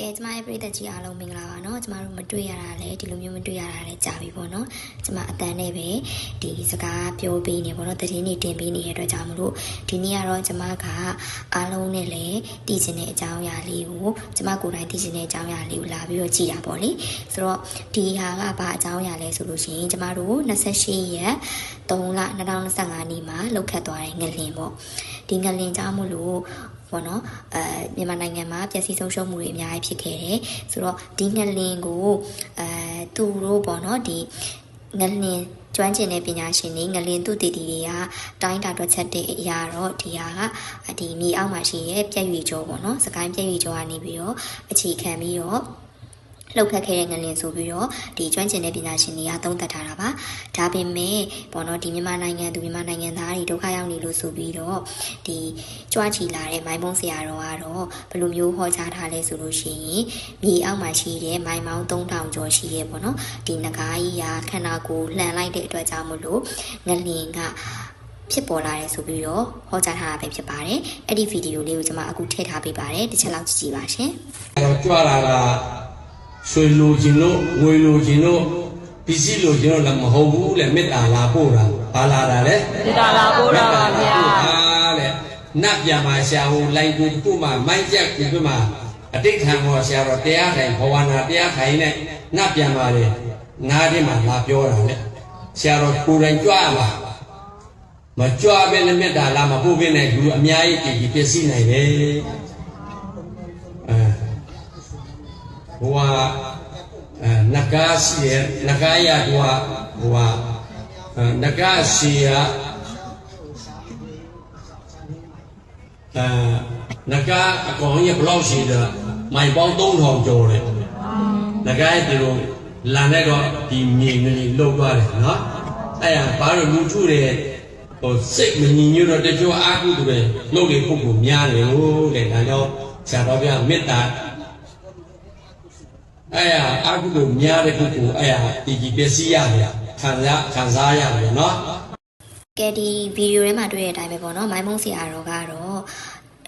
ကဲကျမရဲ့ပြည်သက်ကြီးအားလုံးမင်္ဂလာပါနော်ကျမတို့မတွေ့ရတာလဲဒီလိုမျိုးမတွေ့ရတာလဲကြာပြီပေါ့နော်ကျမအတန်းနဲ့ပဲဒီစကားပြောပေးနေပေါ့နော်တည်င်းနေတင်ပေးနေတဲ့အတွက်ကြောင့်မလို့ဒီနေ့ကတော့ကျမကအားလုံးနဲ့လဲတည်ခြင်းတဲ့အကြောင်းအရာလေးကိုကျမကိုယ်တိုင်တည်ခြင်းတဲ့အကြောင်းအရာလေးကိုလာပြီးတော့ကြည်ရပါလေဆိုတော့ဒီဟာကဘာအကြောင်းအရာလဲဆိုလို့ရှိရင်ကျမတို့28ရက်3လ2025နေ့မှာလောက်ခတ်သွားတဲ့ငလင်ပေါ့ဒီငလင်ကြောင့်မလို့ ပေါ့နော်အဲမြန်မာနိုင်ငံမှာပျက်စီးဆုံးရှုံးမှုတွေအများကြီးဖြစ်ခဲ့တယ်ဆိုတော့ဒီငလင်ကိုအဲသူတို့ပေါ့နော်ဒီငလင်ကျွမ်းကျင်တဲ့ပညာရှင်တွေငလင်သူတည်တည်တွေကတိုင်းတာတွက်ချက်တဲ့အရာတော့ဒီဟာကဒီမြေအောက်မှာရှိရဲ့ပြက်ရွေကျော်ပေါ့နော်စကိုင်းပြက်ရွေကျော်ကနေပြီးတော့အခြေခံပြီးတော့ လှုပ်ခတ်ခဲ့တဲ့ငလင်ဆိုပြီးတော့ဒီကျွမ်းကျင်တဲ့ပညာရှင်တွေကသုံးသပ်ထားတာပါဒါပေမဲ့ပေါ့နော်ဒီမြန်မာနိုင်ငံသူမြန်မာနိုင်ငံသားတွေဒုက္ခရောက်နေလို့ဆိုပြီးတော့ဒီကြွားချီလာတဲ့မိုင်းပုံးဆရာတော်ကတော့ဘယ်လိုမျိုးဟောကြားထားလဲဆိုလို့ရှိရင်မြေအောက်မှာရှိတဲ့မိုင်းမောင်း3000ကျော်ရှိရဲပေါ့နော်ဒီငကားကြီးကခန္ဓာကိုယ်လှန်လိုက်တဲ့အတွက်ကြောင့်မလို့ငလင်ကဖြစ်ပေါ်လာတယ်ဆိုပြီးတော့ဟောကြားထားတာပဲဖြစ်ပါတယ်အဲ့ဒီဗီဒီယိုလေးကိုကျွန်မအခုထည့်ထားပေးပါတယ်တစ်ချက်လောက်ကြည့်ကြည့်ပါရှင်တော့ကြွလာတာ ဆွေလိုခြင်းတို့ငွေလိုခြင်းတို့ပစ္စည်းလိုခြင်းတို့လည်းမဟုတ်ဘူးလေမေတ္တာလာပို့တာဘာလာတာလဲမေတ္တာလာပို့တာပါဗျာလေနတ်ပြမှာဆရာဟိုလိုင်ကိုခုမှမိုက်ကြက်ခုမှအတိတ်ခံပေါ်ဆရာတော်တရားထိုင်ဘဝနာတရားထိုင်နဲ့နတ်ပြမှာလေနားထဲမှာလာပြောတာလေဆရာတော်ကိုယ်တိုင်ကြွလာမကြွပဲနဲ့မေတ္တာလာမပို့ဘဲနဲ့လူအများကြီးကြည်ပစ္စည်းနိုင်တယ် ဟိုဟာအဲနဂါစီရနဂါရတော့ဟိုဟာအဲနဂါစီရအဲနဂါအကောင်ရဘလောက်ရှိတယ်မိုင်ပေါင်း3000ကျော်တယ်နဂါရဒီလိုလာနေတော့ဒီမြေငလီလောက်သွားတယ်နော်အဲ့ဒါဘာလို့လူထုတွေဟိုစိတ်မညီညွတ်တော့တချို့အာဟုတွေလုပ်လေပုဂ္ဂိုလ်များတယ်ဟုတ်တယ်ဒါကြောင့်ဆရာတော်ပြမေတ္တာ အဲ့ရအကုသိုလ်များတဲ့ပုဂ္ဂိုလ်အဲ့ရဒီကြီးပျက်စီးရတယ်ခံစားခံစားရတယ်နော်ကဲဒီဗီဒီယိုထဲမှာတွေ့တဲ့အတိုင်းပဲပေါ့နော်မိုင်းမုံစီယာတော်ကတော့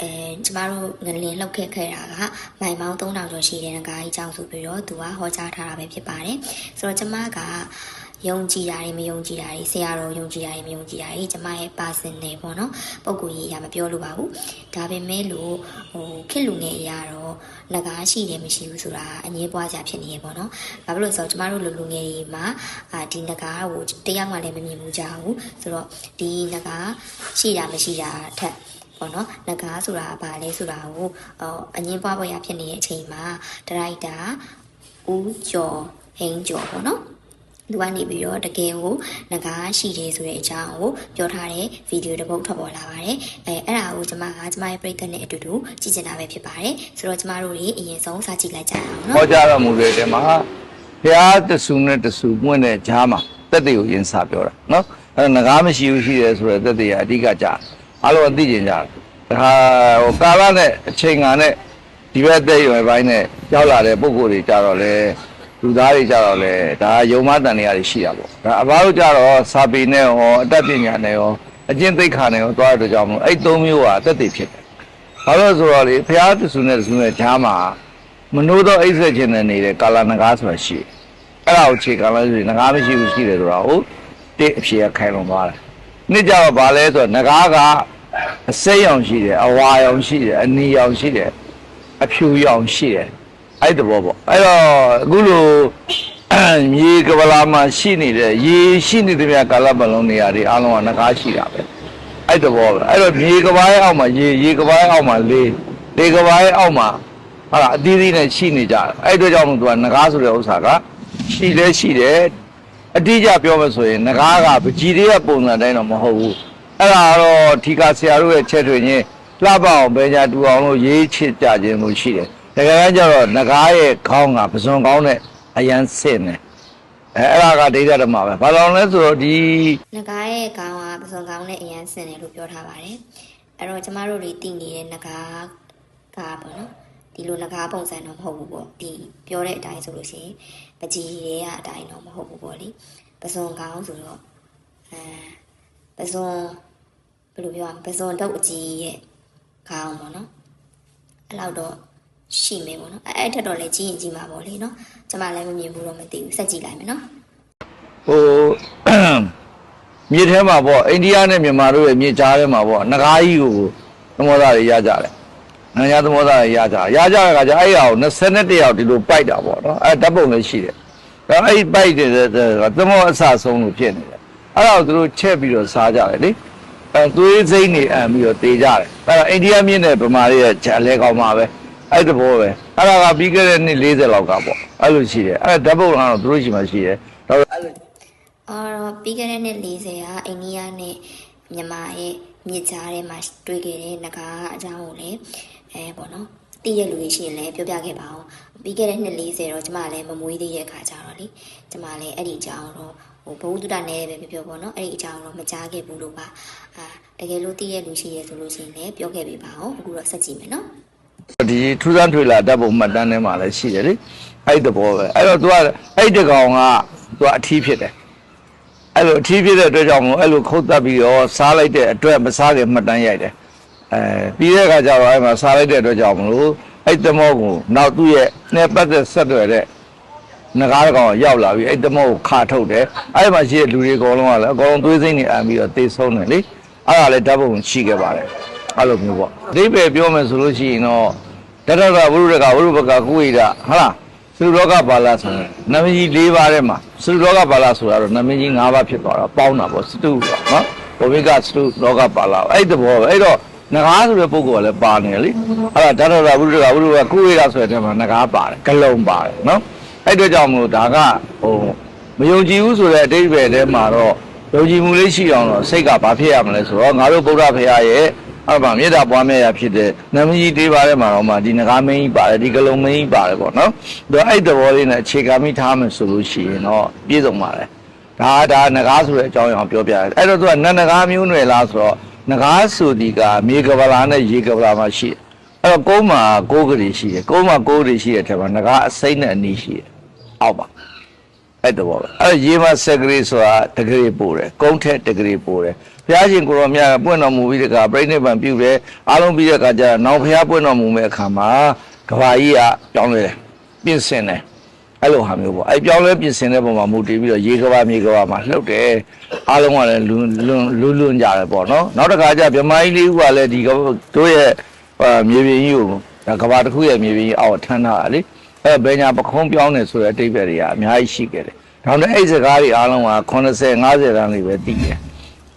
အဲကျမတို့ငလင်လှုပ်ခဲ့ခဲ့တာကမိုင်ပေါင်း3000ကျော်ရှိတဲ့ငကားကြီးကြောင့်ဆိုပြီးတော့သူကဟောကြားထားတာပဲဖြစ်ပါတယ်ဆိုတော့ကျမက ယုံကြည်တာတွေမယုံကြည်တာတွေဆရာတော်ယုံကြည်တာတွေမယုံကြည်တာတွေကျမရဲ့ personal ပေါ့နော်ပုံကိုယ်ကြီးအရာမပြောလို့ပါဘူးဒါပေမဲ့လို့ဟိုခက်လူငယ်အရာတော့ငကားရှိတယ်မရှိဘူးဆိုတာအငြင်းပွားကြဖြစ်နေရပေါ့နော်ဘာဖြစ်လို့လဲဆိုတော့ကျမတို့လူလူငယ်တွေမှာအာဒီငကားကိုတယောက်မှလည်းမမြင်ဘူးကြဘူးဆိုတော့ဒီငကားရှိတာမရှိတာထက်ပေါ့နော်ငကားဆိုတာဘာလဲဆိုတာကိုအော်အငင်းပွားပွဲရဖြစ်နေတဲ့အချိန်မှာဒရိုက်တာဦးကျော်ဟိန်းကျော်ပေါ့နော် သူကနေပြီးတော့တကယ်ကိုငကားရှိတယ်ဆိုတဲ့အကြောင်းကိုပြောထားတဲ့ဗီဒီယိုတစ်ပုဒ်ထွက်ပေါ်လာပါတယ်အဲအဲ့ဒါကိုကျွန်မကကျွန်မရဲ့ပရိသတ်နဲ့အတူတူကြည့်ချင်တာပဲဖြစ်ပါတယ်ဆိုတော့ကျွန်မတို့တွေအရင်ဆုံးစာကြည့်လိုက်ကြအောင်နော်ဟောကြားတော်မူတဲ့တဲမှာဘုရားတဆူနဲ့တဆူပွင့်တဲ့ဈာမှာတက်တွေကိုယဉ်စာပြောတာနော်အဲဒါငကားမရှိဘူးရှိတယ်ဆိုတော့တက်တွေကအဓိကကြာအားလုံးအသိကျင်ကြတယ်ဒါဟိုကာလနဲ့အချိန်ကနဲ့ဒီဘက်တဲ့ရွယ်ပိုင်းနဲ့ရောက်လာတဲ့ပုံကိုယ်တွေကြတော့လေ လူသားတွေကြတော့လေဒါယုံမတန်တွေရရှိတာပေါ့ဒါအဘတို့ကြတော့စာပေနဲ့ရောအတတ်ပညာနဲ့ရောအကျင့်သိက္ခာနဲ့ရောတွားရတဲ့ကြောင့်မလို့အဲ့သုံးမျိုးဟာတက်တွေဖြစ်တယ်ဘာလို့လဲဆိုတော့လေဘုရားတဆူနဲ့တဆူနဲ့ဈာမှာမနိုးတော့အိတ်ဆက်ခြင်းနဲ့နေတဲ့ကာလနဂါဆိုတာရှိတယ်အဲ့ဒါကိုခြေခံလိုက်ဆိုရင်နဂါမရှိဘူးရှိတယ်ဆိုတာဟုတ်တစ်အဖြေကခိုင်လုံသွားတယ်နှစ်ကြတော့ဗာလဲဆိုတော့နဂါကအစိမ်းရောင်ရှိတယ်အဝါရောင်ရှိတယ်အနီရောင်ရှိတယ်အဖြူရောင်ရှိတယ် အဲ့တဘောပေါ့အဲ့တော့အခုလိုမြေကပလာမှာရှိနေတဲ့ရေရှိနေတဲ့မြကာလပတ်လုံးနေရာတွေအားလုံးကနဂါရှိတာပဲအဲ့တဘောပဲအဲ့တော့မြေကဘာရဲ့အောက်မှာရေရေကဘာရဲ့အောက်မှာလေလေကဘာရဲ့အောက်မှာဟာလားအသီးသီးနဲ့ရှိနေကြတယ်အဲ့အတွက်ကြောင့်မို့သူကငကားဆိုတဲ့ဥစ္စာကရှိလဲရှိတယ်အတိအကျပြောမယ်ဆိုရင်ငကားကပကြီးတွေကပုံစံတိုင်းတော့မဟုတ်ဘူးအဲ့ဒါတော့ထီကာဆရာတို့ရဲ့ချက်ထွင်ချင်းလှပအောင်ပဲညာတူအောင်လို့ရေးချစ်ကြခြင်းလို့ရှိတယ် တကယ်တမ်းကျတော့ငကားရဲ့ခေါင်းကပစွန်ကောင်းတဲ့အရန်စစ်နေအဲအဲ့ဒါကဒိဋ္ဌဓမ္မပဲဘာလို့လဲဆိုတော့ဒီငကားရဲ့ခေါင်းကပစုံခေါင်းနဲ့အရန်ဆင်တယ်လို့ပြောထားပါတယ်အဲ့တော့ကျမတို့တွေတည်နေတဲ့ငကားကပေါ့နော်ဒီလိုငကားပုံစံတော့မဟုတ်ဘူးပေါ့ဒီပြောတဲ့အတိုင်းဆိုလို့ရှိရင်ပကြီးတွေကအတိုင်းတော့မဟုတ်ဘူးပေါ့လေပစုံခေါင်းဆိုတော့အဲပစုံဘယ်လိုပြောရမလဲပစုံတုပ်အကြီးရဲ့ခေါင်းပေါ့နော်အဲ့လောက်တော့ ရှိမယ်ပေါ့နော်အဲအဲ့ထက်တော့လည်းကြီးရင်ကြီးမှာပေါ့လေနော်ကျမလည်းမမြင်ဘူးတော့မသိဘူးစက်ကြည့်လိုက်မယ်နော်ဟိုမြေထဲမှာပေါ့အိန္ဒိယနဲ့မြန်မာတို့ရဲ့မြေကြားထဲမှာပေါ့ငကားကြီးကိုသမောသားတွေရကြတယ်နိုင်ငံသမောသားတွေရကြရကြတဲ့ခါကျအဲ့ဟာကို21ယောက်ဒီလိုပိုက်တာပေါ့နော်အဲဓာတ်ပုံလည်းရှိတယ်ဒါအဲ့ပိုက်တဲ့သမောအဆဆုံးလို့ဖြစ်နေတယ်အဲ့ဒါကိုသူတို့ချက်ပြီးတော့စားကြတယ်လေအဲသွေးစိမ့်နေအံပြီးတော့တေးကြတယ်အဲ့တော့အိန္ဒိယမြင့်နဲ့ဗမာတွေရဲ့အလဲကောင်းမှာပဲ အဲ့တဘောပဲအဲ့ဒါကပြီးခဲ့တဲ့နှစ်40လောက်ကပေါ့အဲ့လိုရှိတယ်အဲ့ဓာတ်ပုံကတော့သူတို့ရှိမှရှိတယ်ဒါပေမဲ့အဲ့လိုအော်ပြီးခဲ့တဲ့နှစ်40ကအိန္ဒိယနဲ့မြန်မာရဲ့မြစ်ကြားထဲမှာတွေ့ခဲ့တဲ့ငကားအကြောင်းကိုလည်းအဲပေါ့နော်တည့်ရလူတွေရှိရင်လည်းပြောပြခဲ့ပါအောင်ပြီးခဲ့တဲ့နှစ်40တော့ကျမလည်းမမွေးသေးတဲ့အခါကျတော့လေကျမလည်းအဲ့ဒီအကြောင်းတော့ဟိုဘဝတုဒ္ဒနဲ့ပဲပြောပြောပေါ့နော်အဲ့ဒီအကြောင်းတော့မကြားခဲ့ဘူးလို့ပါအာတကယ်လို့တည့်ရလူရှိရဆိုလို့ရှိရင်လည်းပြောခဲ့ပေးပါအောင်အခုတော့ဆက်ကြည့်မယ်နော် ဒီထူးဆန်းထွေလာတတ်ဖို့မှတ်တမ်းထဲမှာလည်းရှိတယ်လေအဲ့ဒီသဘောပဲအဲ့တော့ तू ကအဲ့ဒီကောင်က तू အထီးဖြစ်တယ်အဲ့လိုအထီးဖြစ်တဲ့အတွက်ကြောင့်မို့အဲ့လိုခုတ်တက်ပြီးတော့စားလိုက်တဲ့အတွက်မစားခင်မှတ်တမ်းရိုက်တယ်အဲပြီးတဲ့အခါကျတော့အဲ့မှာစားလိုက်တဲ့အတွက်ကြောင့်မလို့အဲ့သမောကိုနောက်သူ့ရဲ့နဲ့ပတ်သက်ဆက်သွယ်တဲ့ငကားကောင်ကရောက်လာပြီးအဲ့သမောကိုခါထုတ်တယ်အဲ့မှာရှိတဲ့လူတွေအကုန်လုံးကလည်းအကုန်လုံးသွေးစိမ့်နေအံပြီးတော့သေဆုံးတယ်လေအဲ့ဒါလည်းဓာတ်ပုံရှိခဲ့ပါတယ် အဲ့လိုမျိုးပေါ့အဓိပ္ပာယ်ပြောမယ်ဆိုလို့ရှိရင်တော့တတကဝိရုဒကဝိရုပကကုဝိဒဟုတ်လားသုရောဂပါဠဆိုရင်နာမည်ကြီး၄ပါးထဲမှာသုရောဂပါဠဆိုတာတော့နာမည်ကြီး၅ပါးဖြစ်သွားတာပေါင်းတာပေါ့စတုပေါ့နော်ဘဝိကစတုရောဂပါဠအဲ့ဒီဘောပဲအဲ့တော့ငကားဆိုတဲ့ပုဂ္ဂိုလ်ကလည်းပါနေတယ်လေအဲ့ဒါတတကဝိရုဒကဝိရုပကကုဝိဒဆိုတဲ့ထဲမှာငကားပါတယ်ဂလုံးပါတယ်နော်အဲ့အတွက်ကြောင့်မလို့ဒါကဟိုမယုံကြည်ဘူးဆိုတဲ့အဓိပ္ပာယ်ထဲမှာတော့ယုံကြည်မှုလေးရှိအောင်တော့စိတ်ကဘာဖြစ်ရမလဲဆိုတော့ငါတို့ဗုဒ္ဓဘုရားရဲ့ အဲ့ပါမေတ္တာပွားများရာဖြစ်တဲ့နမကြီးတေးပါထဲမှာတော့မှဒီငကားမင်းကြီးပါတယ်ဒီကလုံးမင်းကြီးပါတယ်ပေါ့နော်။ဒါအဲ့သဘောလေးနဲ့အခြေခံမိထားမယ်ဆိုလို့ရှိရင်တော့ပြည့်စုံပါတယ်။ဒါဒါငကားဆိုတဲ့အကြောင်းအရာကိုပြောပြရတယ်။အဲ့တော့သူကနတ်ငကားမျိုးနွယ်လားဆိုတော့ငကားဆိုဒီကမြေကပလာနဲ့ရေကပလာမှာရှိတယ်။အဲ့တော့ကုန်းမှာကိုးကလေးရှိတယ်။ကုန်းမှာကိုးကလေးရှိတဲ့ထက်မှာငကားအစိမ့်နဲ့အနီးရှိတယ်။အောက်ပါ။ အဲ့တော့ပဲအဲ့ရေမဆက်ကလေးဆိုတာတကလေးပို့တယ်ကုန်းထက်တကလေးပို့တယ်ဘုရားရှင်ကိုရောမြတ်ကပွင့်တော်မူပြီးတဲ့အခါပြိဋိဘံပြုတယ်အားလုံးပြီးတဲ့အခါကျတော့နောက်ဘုရားပွင့်တော်မူမဲ့အခါမှာကဘာကြီးကပြောင်းလဲတယ်ပြင်ဆင်တယ်အဲ့လိုဟာမျိုးပေါ့အဲ့ပြောင်းလဲပြင်ဆင်တဲ့ပုံမှာမူတည်ပြီးတော့ရေကဘာမြေကဘာမှာလှုပ်တယ်အားလုံးကလည်းလွန်လွန်လွန်လွန်ကြတယ်ပေါ့နော်နောက်တစ်ခါကျဗြဟ္မာကြီးလေးဦးကလည်းဒီကတို့ရဲ့အာမြေပြင်ကြီးကိုဒါကဘာတစ်ခုရဲ့မြေပြင်ကြီးအောက်ထမ်းထားတာလေ အဲ့ဘယ်ညာပခုံးပြောင်းနေဆိုတဲ့အတိတ်ပဲတွေကအများကြီးရှိခဲ့တယ်ဒါနဲ့အဲ့စကားတွေအားလုံးက80 50တန်းလေးပဲတည်တယ်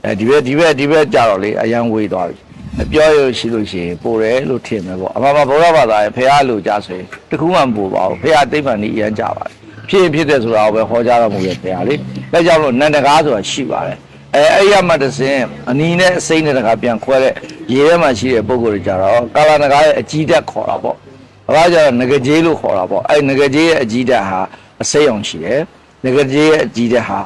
အဲဒီဘက်ဒီဘက်ဒီဘက်ကြတော့လေအရန်ဝေးသွားပြီအပြောရရှိလို့ရှိရင်ပိုတယ်လို့ထင်မယ်ပေါ့အမှန်မှဗုဒ္ဓဘာသာရဲ့ဖះလို့ကြားဆိုရင်တခုမှမပိုပါဘူးဖះသိမ့်မှန်ကြီးအရန်ကြပါတယ်ဖြစ်ရင်ဖြစ်တယ်ဆိုတာကိုပဲဟောကြားတော်မူရဲ့ဖះလေဒါကြောင့်လို့နန္ဒကားဆိုတာရှိပါတယ်အဲအဲ့ရမှတစင်အနီးနဲ့အစိမ့်နဲ့တခါပြန်ခွဲတဲ့ရေထဲမှာရှိတဲ့ပုံကိုယ်တွေကြတော့ကာလာနဂါရဲ့အကြီးတက်ခေါ်တာပေါ့ ဘာကြတော့ငကကြေးလို့ခေါ်တာပေါ့အဲ့ငကကြေးရဲ့အကြီးတက်ဟာအစိမ့်အောင်ရှိတယ်ငကကြေးရဲ့အကြီးတက်ဟာ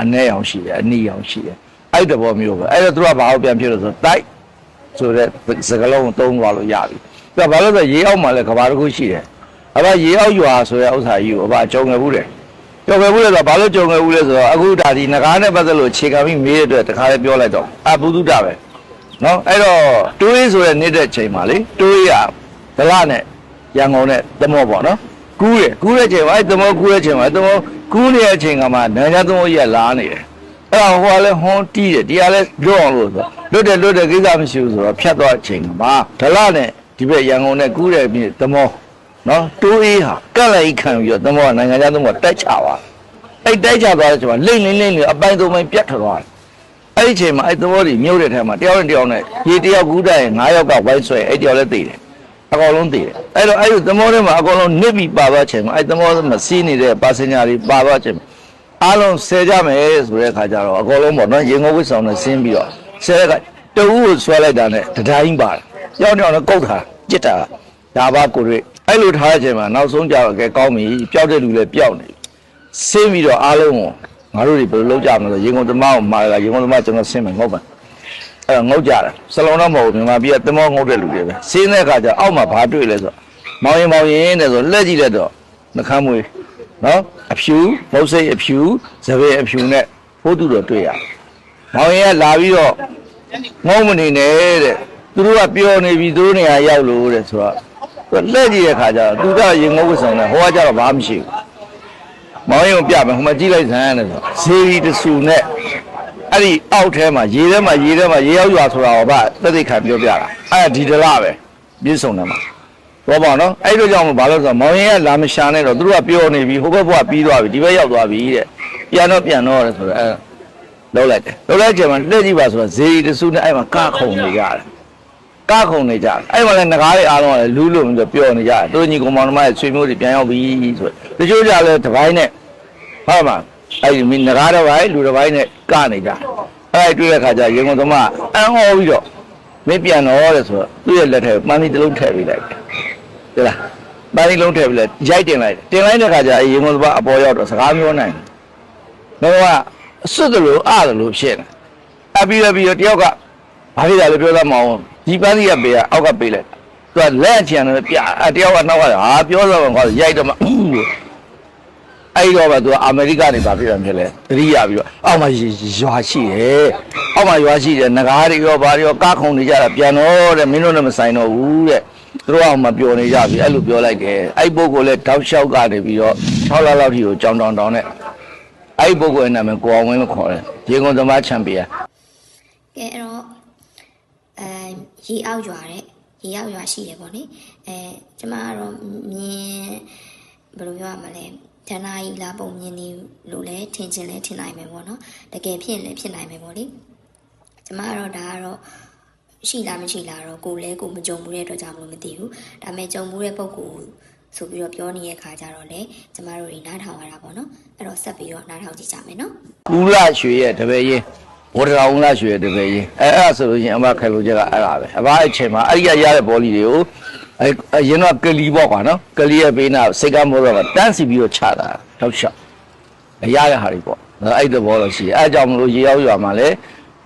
အနဲ့အောင်ရှိတယ်အနီးအောင်ရှိတယ်အဲ့ဒီသဘောမျိုးပဲအဲ့တော့သူကဘာလို့ပြန်ဖြစ်လို့ဆိုတိုက်ဆိုတဲ့စကလုံးသုံးသွားလို့ရပြီသူကဘာလို့လဲဆိုရေအောက်မှာလည်းကဘာတစ်ခုရှိတယ်အဘရေအောက်ရွာဆိုတဲ့ဥစ္စာကြီးကိုအဘကြုံငယ်ဘူးတယ်ကြုံငယ်ဘူးလဲဆိုတော့ဘာလို့ကြုံငယ်ဘူးလဲဆိုတော့အခုဒါဒီငကားနဲ့ပတ်သက်လို့ခြေခံပြီးမေးတဲ့အတွက်တခါလေးပြောလိုက်တော့အဘုဒ္ဓပဲနော်အဲ့တော့တွေးဆိုတဲ့နေတဲ့ချိန်မှာလေတွေးရဗလာနဲ့ ရန်ကုန်နဲ့သမောပေါ့နော်ကူးရကူးတဲ့ချိန်မှာအဲ့သမောကူးတဲ့ချိန်မှာသမောကူးနေတဲ့အချိန်ကမှနိုင်ငံသမောကြီးကလာနေတယ်အဲ့တော့ဟိုကလည်းဟွန်းတီးတယ်တရားလည်းလွတ်အောင်လို့ဆိုလွတ်တယ်လွတ်တယ်ကိစ္စမရှိဘူးဆိုတော့ဖြတ်သွားတဲ့အချိန်ကမှဒလနဲ့ဒီဘက်ရန်ကုန်နဲ့ကူးတဲ့ပြည်သမောနော်တိုးအေးဟာကက်လိုက်ခံပြီးတော့သမောကနိုင်ငံခြားသမောတက်ချသွားအဲ့တိုက်ချသွားတဲ့အချိန်မှာလိမ့်လိမ့်လိမ့်လိမ့်အပိုင်းသုံးပိုင်းပြတ်ထွက်သွားတယ်အဲ့ဒီအချိန်မှာအဲ့သမောတွေမြုပ်တဲ့ထဲမှာတယောက်နဲ့တယောက်နဲ့ရေတယောက်ကူးတဲ့ရင်၅ယောက်ကဝိုင်းဆွဲအဲ့တယောက်လည်းသိတယ် အကောင်လုံးသိတယ်အဲ့တော့အဲ့ဒီသမောထဲမှာအကောင်လုံးနစ်ပြီးပါသွားချိန်မှာအဲ့သမောမှာစီးနေတဲ့ပါစင်ညာတွေပါသွားချိန်မှာအားလုံးဆယ်ကြမယ်ဆိုတဲ့အခါကျတော့အကောင်လုံးပေါ့နော်ရေငုံဝစ်ဆောင်နဲ့ဆင်းပြီးတော့ဆယ်ကတအူးကိုဆွဲလိုက်တာနဲ့တတိုင်းပါတယ်ယောက်ယောက်နဲ့ကုတ်တာကြစ်တာဒါပါကိုတွေအဲ့လိုထားတဲ့အချိန်မှာနောက်ဆုံးကြတော့ကဲကောင်းပြီပျောက်တဲ့လူလည်းပျောက်နေပြီဆင်းပြီးတော့အားလုံးကိုငါတို့တွေဘယ်လိုလုပ်ကြမလဲဆိုရေငုံသမားကိုမှာလာရေငုံသမားကျွန်တော်ဆင်းမယ်ငုတ်ပါ အဲ့တော့ငုတ်ကြတာစလုံးတော့မဟုတ်ဘူးမြန်မာပြည်ကသမောငုတ်တဲ့လူတွေပဲဆင်းတဲ့အခါကျအောက်မှာဘာတွေ့လဲဆိုတော့မောင်ရင်မောင်ရင်တဲ့ဆိုလက်ကြည့်တဲ့တော့နှခမ်းမွေးနော်အဖြူမုတ်စိတ်အဖြူသပင်အဖြူနဲ့ဖိုးသူတော်တွေ့ရမောင်ရင်ကလာပြီးတော့ငုံမနေနဲ့တဲ့သူတို့ကပျော်နေပြီသူတို့နေရာရောက်လို့တဲ့ဆိုတော့သူလှည့်ကြည့်တဲ့ခါကျတော့သူကရေငုတ်ဝတ်ဆောင်တယ်ဟိုကကျတော့ဘာမှမရှိဘူးမောင်ရင်ကိုပြမယ်ဟိုမှာကြည့်လိုက်စမ်းတယ်ဆိုဇေရီတဆူနဲ့ အဲ့ဒီအောက်ထဲမှာရေထဲမှာရေထဲမှာရေရောက်ရွာဆိုတာဟောဗျသက်သိခံပြောပြတာအဲ့ဒါဒီတလားပဲပြည့်စုံတယ်မှာဘောပေါ့နော်အဲ့လိုကြောင့်မဘာလို့ဆိုတော့မောင်ရင်ကလာမရှာနဲ့တော့သူတို့ကပြောနေပြီဟိုဘက်ဘက်ကပြီးသွားပြီဒီဘက်ရောက်သွားပြီတဲ့ပြန်တော့ပြန်တော့တယ်ဆိုတော့အဲ့လောက်လိုက်တယ်လောက်လိုက်ကြမှာလက်ကြည့်ပါဆိုတော့ဇေရီတဆူနဲ့အဲ့မှာကခုံနေကြတယ်ကခုံနေကြတယ်အဲ့မှာလည်းငကားတွေအားလုံးကလည်းလူးလို့ပြီးတော့ပျော်နေကြတယ်သူညီကောင်မောင်နှမရဲ့ဆွေမျိုးတွေပြန်ရောက်ပြီဆိုတချို့ကြလည်းတစ်ပိုင်းနဲ့ဟုတ်မှာ အဲ့ဒီမင်းငကားတစ်ပိုင်းလူတစ်ပိုင်းနဲ့ကနေကြအဲ့ဒီတွေ့တဲ့ခါကျရေကုန်သမားအန်ဟောပြီးတော့မင်းပြန်တော့တဲ့ဆိုတော့သူ့ရဲ့လက်ထဲပန်းသီးတစ်လုံးထည့်ပေးလိုက်တယ်ဟုတ်လားပန်းသီးလုံးထည့်ပြီးလိုက်ရိုက်တင်လိုက်တင်လိုက်တဲ့ခါကျရေကုန်သမားအပေါ်ရောက်တော့စကားပြောနိုင်တယ်တော့အစွတ်တယ်လို့အားတယ်လို့ဖြစ်နေအပြီးတော့ပြီးတော့တယောက်ကဘာဖြစ်လဲပြောသားမအောင်ဒီပန်းကြီးကပေးရအောက်ကပေးလိုက်သူကလက်ချန်တယ်ပြအတယောက်ကနှောက်ကဟာပြောတော့ကွာရိုက်တော့မှ အဲ့တော့ပဲသူကအမေရိကနေဘာဖြစ်ရဖြစ်လဲတတိယပြီးတော့အောက်မှာရွာရှိတယ်အောက်မှာရွာရှိတယ်ငကားတွေရောဘာတွေရောကားခုံနေကြတာပြန်တော့တဲ့မင်းတို့လည်းမဆိုင်တော့ဘူးတဲ့သူတို့အောင်မပြောနေကြပြီအဲ့လိုပြောလိုက်တယ်အဲ့ပုဂ္ဂိုလ်လည်းတောက်လျှောက်ကနေပြီးတော့6လလောက်ထိကိုကြောင်တောင်တောင်နဲ့အဲ့ပုဂ္ဂိုလ်ရဲ့နာမည်ကိုအောင်ဝင်းလို့ခေါ်တယ်ရေကုန်သမားချန်ပီယံကဲအဲ့တော့အဲရေအောက်ရွာတဲ့ရေအောက်ရွာရှိတယ်ပေါ့နိအဲကျမကတော့မြင် ဘယ်လိုပြောရမလဲဌာနကြီးလာပုံမြင်နေလို့လဲထင်ချင်းလဲထင်နိုင်မယ်ပေါ့နော်တကယ်ဖြစ်ရင်လည်းဖြစ်နိုင်မယ်ပေါ့လေကျမကတော့ဒါကတော့ရှိလားမရှိလားတော့ကိုယ်လဲကိုယ်မကြုံဘူးတဲ့အတွက်ကြောင့်မလို့မသိဘူးဒါပေမဲ့ကြုံဘူးတဲ့ပုံကိုဆိုပြီးတော့ပြောနေတဲ့ခါကျတော့လေကျမတို့တွေနားထောင်ရတာပေါ့နော်အဲ့တော့ဆက်ပြီးတော့နားထောင်ကြည့်ကြမယ်နော်ဦးလာရွှေရဲ့တပည့်ရင်ဘောဒရာဦးလာရွှေရဲ့တပည့်ရင်အဲအဲ့ဒါဆိုလို့ရှိရင်အမခဲလို့ချက်ကအဲ့ဒါပဲအဘအဲ့ချိန်မှာအဲ့ဒီကရတဲ့ဘောလီတွေကို အဲအရင်တော့ကလီပေါ့ကွာနော်ကလီရဲ့ဘေးနာစိတ်ကမောတော့ကတန်းစီပြီးတော့ချတာတောက်လျှောက်အရတဲ့ဟာတွေပေါ့အဲ့ဒီဘောလို့ရှိတယ်အဲအကြောင်းမလို့ရေရောက်ရွာမှာလေ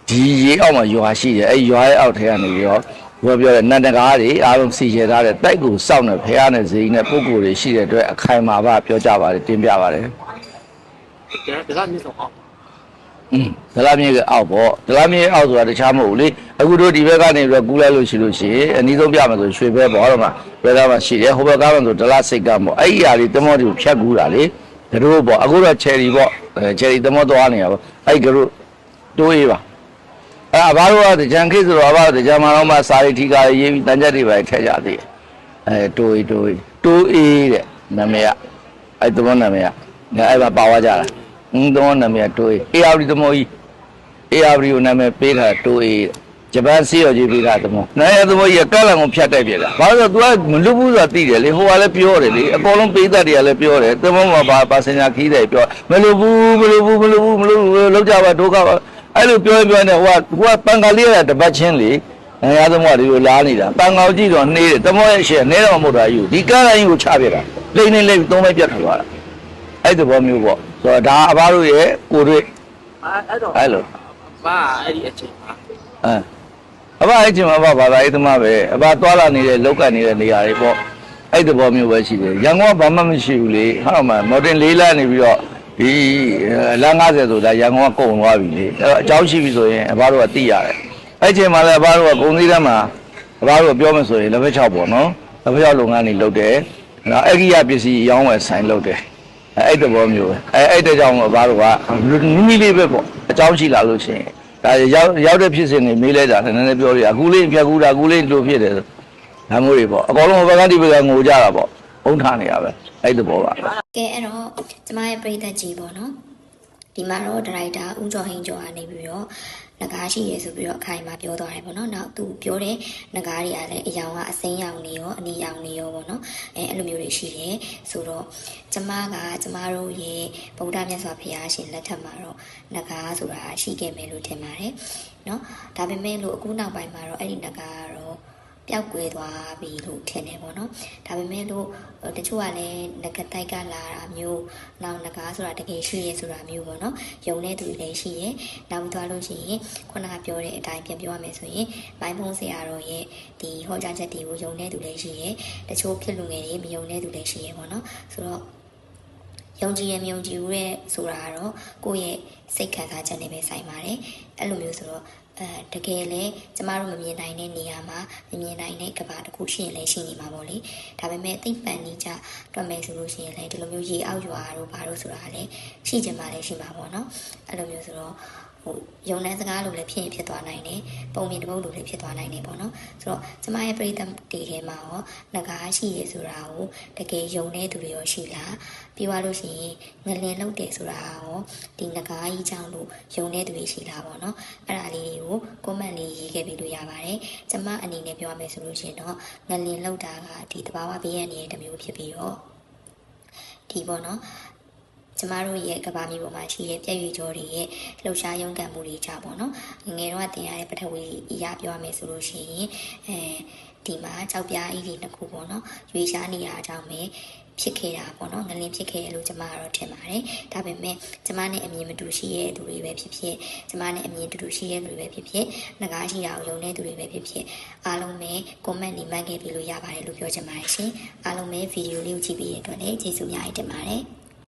ဒီရေအောက်မှာရွာရှိတယ်အဲ့ရွာရဲ့အောက်ထဲကနေပြီးတော့ဘောပြောတဲ့နန္တကားတွေအားလုံးစီချေထားတဲ့တိုက်ကိုစောင့်နေဖះနဲ့ဇိနဲ့ပုံကိုယ်တွေရှိတဲ့အတွက်အခိုင်အမာပါပြောကြပါတယ်တင်ပြပါတယ်ကျန်ဒါကမြင့်ဆုံးအောင်อืม ဒလာမြေကအောက်ပေါ့ဒလာမြေအောက်ဆိုတာတခြားမဟုတ်ဘူးလေအခုတို့ဒီဘက်ကနေပြီးတော့ကူးလိုက်လို့ရှိလို့ရှိရင်အနီးဆုံးပြမယ်ဆိုရွှေဘဲပေါ့တော့မှဘယ်ကမှရှိတယ်ဟိုဘက်ကားမှဆိုဒလာစိတ်ကပေါ့အဲ့ဒီအရာလေးတမောတွေကိုဖြတ်ကူးတာလေတို့ပေါ့အခုတော့ချယ်ရီပေါ့အဲချယ်ရီတမောသွားနေရပေါ့အဲ့ဒီကတို့တိုးရေးပါအဲ့အဘတို့ကကြံခေတ်ဆိုတော့အဘတို့ကြံမတော့မှစာရီထီကာရေးပြီးတန်ကြက်တွေပဲထည့်ကြသေးတယ်အဲတိုးရေးတိုးရေးတိုးအေးတဲ့နာမည်ကအဲ့တမောနာမည်ကအဲ့မှာပါသွားကြတာ အင်းတမောနာမည်ကတိုးအေးအေးအော်ဒီတမောကြီး ARB ကိုနာမည်ပေးထားတိုးအေးဂျပန်စီရောကြီးပေးထားသမောနိုင်ရသမောကြီးကကလန်ကိုဖြတ်တိုက်ပြတာဘာလို့လဲ तू ကမလွတ်ဘူးဆိုတာသိတယ်လေဟိုကလည်းပြောတယ်လေအကောင်လုံးပေးသက်တွေကလည်းပြောတယ်သမောမှာပါပါစင်ညာခီးတယ်ပြောမလွတ်ဘူးမလွတ်ဘူးမလွတ်ဘူးမလွတ်ဘူးလောက်ကြပါဒုက္ခပါအဲ့လိုပြောပြောနေဟိုကဟိုကပန်ကာလေးရတပတ်ချင်းလေနိုင်ရသမောဒီလိုလားနေတာပန်ကောင်ကြည့်တော့နှေးတယ်သမောရဲ့ရှေ့နဲတော့မဟုတ်တာယူဒီကလန်ကြီးကိုချပြတာလိမ့်နေလိမ့်သုံးလိုက်ပြတ်ထွက်သွားတာ အဲ့သဘောမျိုးပေါ့ဆိုတော့ဒါအဘတို့ရဲ့ကိုတွေ့အဲ့တော့အဲ့လိုဘာအဲ့ဒီအချိန်မှာအဲအဘအဲ့ချိန်မှာဘာဘာသာရေးသမားပဲအဘသွားလာနေတဲ့လောက်ကနေတဲ့နေရာတွေပေါ့အဲ့သဘောမျိုးပဲရှိတယ်ရန်ကုန်ကဘာမှမရှိဘူးလေဟာမှမော်တင်လေးလနေပြီးတော့ဒီလမ်း90ဆိုတာရန်ကုန်ကကုန်သွားပြီလေအဲ့တော့အကြောင်းရှိပြီဆိုရင်အဘတို့ကသိရတယ်အဲ့ချိန်မှာလည်းအဘတို့ကကုန်သေးတယ်မှာအဘတို့ကပြောမယ်ဆိုရင်လက်ဖက်ချောက်ပေါ့နော်လက်ဖက်ချောက်လုပ်ငန်းတွေလုပ်တယ်အဲ့ဒါအဂိယပစ္စည်းရောင်းဝယ်ဆိုင်လုပ်တယ် အဲ့တဘောမျိုးပဲအဲ့အဲ့တကြောင့်ဘာလို့ကနီးနီးလေးပဲပေါ့အကြောင်းရှိလာလို့ရှိရင်ဒါရောက်ရောက်တဲ့ဖြစ်စဉ်တွေမေးလိုက်တာလည်းနည်းနည်းပြောရအခုလေးဖြတ်ကူးတာအခုလေးလိုဖြစ်တယ်ဒါမျိုးတွေပေါ့အကောင်လုံးဘက်ကဒီဘက်ကငိုကြတာပေါ့အုံထားနေရပဲအဲ့တဘောပါကဲအဲ့တော့ကျမရဲ့ပြိသက်ကြီးပေါ့နော် ဒီမှာတော့ဒါရိုက်တာဦးကျော်ဟင်းကျော်ကနေပြီးတော့ငကားရှိရဲဆိုပြီးတော့အခိုင်အမာပြောသွားတယ်ပေါ့နော်နောက်သူပြောတဲ့ငကားတွေကလည်းအယောင်ကအစိမ်းရောင်နေရောအနီရောင်နေရောပေါ့နော်အဲအဲ့လိုမျိုးတွေရှိတယ်ဆိုတော့ကျမကကျမတို့ရဲ့ဗုဒ္ဓမြတ်စွာဘုရားရှင်လက်ထက်မှာတော့ငကားဆိုတာရှိခဲ့မယ်လို့ထင်ပါတယ်နော်ဒါပေမဲ့လို့အခုနောက်ပိုင်းမှာတော့အဲ့ဒီငကားကတော့ ပျောက်ကွယ်သွားပြီလို့ထင်တယ်ပေါ့နော်ဒါပေမဲ့လို့ဟိုတချို့ကလည်းငကတိုက်ကလာတာမျိုးနောက်ငကားဆိုတာတကယ်ရှိရဲဆိုတာမျိုးပေါ့နော်ယုံတဲ့သူတွေလည်းရှိရဲနောက်ပြီးသွားလို့ရှိရင်ခုနကပြောတဲ့အတိုင်းပြန်ပြောရမယ်ဆိုရင်မိုင်းဖုံးဆရာတော်ရဲ့ဒီဟောကြားချက်တွေကိုယုံတဲ့သူလည်းရှိရဲတချို့ဖြစ်လူငယ်တွေမယုံတဲ့သူလည်းရှိရဲပေါ့နော်ဆိုတော့ယုံကြည်ရမယုံကြည်ဘူးတဲ့ဆိုတာကတော့ကိုယ့်ရဲ့စိတ်ခံစားချက်နဲ့ပဲဆိုင်ပါတယ်အဲ့လိုမျိုးဆိုတော့ အဲတကယ်လဲကျမတို့မမြင်နိုင်တဲ့နေရာမှာမမြင်နိုင်တဲ့ကဘာတစ်ခုရှိရင်လည်းရှိနေမှာပေါ့လေဒါပေမဲ့သိပ္ပံနေကြတွက်မယ်ဆိုလို့ရှိရင်လည်းဒီလိုမျိုးရေအောက်ရွာတို့ဘာလို့ဆိုတာလည်းရှိချင်မှလည်းရှိမှာပေါ့နော်အဲ့လိုမျိုးဆိုတော့ ဟိုယုံတဲ့စကားလိုလည်းဖြစ်ရင်ဖြစ်သွားနိုင်တယ်ပုံမြင်တစ်ပုတ်လိုလည်းဖြစ်သွားနိုင်တယ်ပေါ့နော်ဆိုတော့ကျမရဲ့ပရိသတ်တွေထဲမှာရောငကားရှိရဆိုတာကိုတကယ်ယုံတဲ့သူတွေရောရှိလားပြီးသွားလို့ရှိရင်ငလင်လောက်တယ်ဆိုတာရောဒီငကားကြီးကြောင့်လို့ယုံတဲ့သူတွေရှိလားပေါ့နော်အဲ့ဒါလေးတွေကိုကွန်မန့်လေးရေးခဲ့ပြီးလို့ရပါတယ်ကျမအနေနဲ့ပြောရမယ်ဆိုလို့ရှိရင်တော့ငလင်လောက်တာကဒီတဘာဝဘေးရန်ရဲ့တစ်မျိုးဖြစ်ပြီးတော့ဒီပေါ့နော် ကျမတို့ရဲ့ကဘာမျိုးပေါ်မှာရှိတဲ့ပြည့်ရွေကြောတွေရဲ့လှုပ်ရှားရုံးကန်မှုတွေကြပေါ့နော်ငယ်ငယ်တော့တင်ရတဲ့ပထဝီအရာပြောရမယ်ဆိုလို့ရှိရင်အဲဒီမှာကြောက်ပြားအီးတွေနှစ်ခုပေါ့နော်ရွေရှားနေရအကြောင်းပဲဖြစ်ခဲ့တာပေါ့နော်ငလင်းဖြစ်ခဲ့ရလို့ကျမကတော့ထင်ပါတယ်ဒါပေမဲ့ကျမနဲ့အမြင်မတူရှိတဲ့သူတွေပဲဖြစ်ဖြစ်ကျမနဲ့အမြင်တူတူရှိတဲ့သူတွေပဲဖြစ်ဖြစ်ငကားရှိတာကိုယုံတဲ့သူတွေပဲဖြစ်ဖြစ်အားလုံးပဲ comment နေမှတ်ခဲ့ပြီးလို့ရပါတယ်လို့ပြောချင်ပါတယ်ရှင်အားလုံးပဲဗီဒီယိုလေးကိုကြည့်ပြီးရတဲ့အတွက်လည်းကျေးဇူးအများကြီးတင်ပါတယ်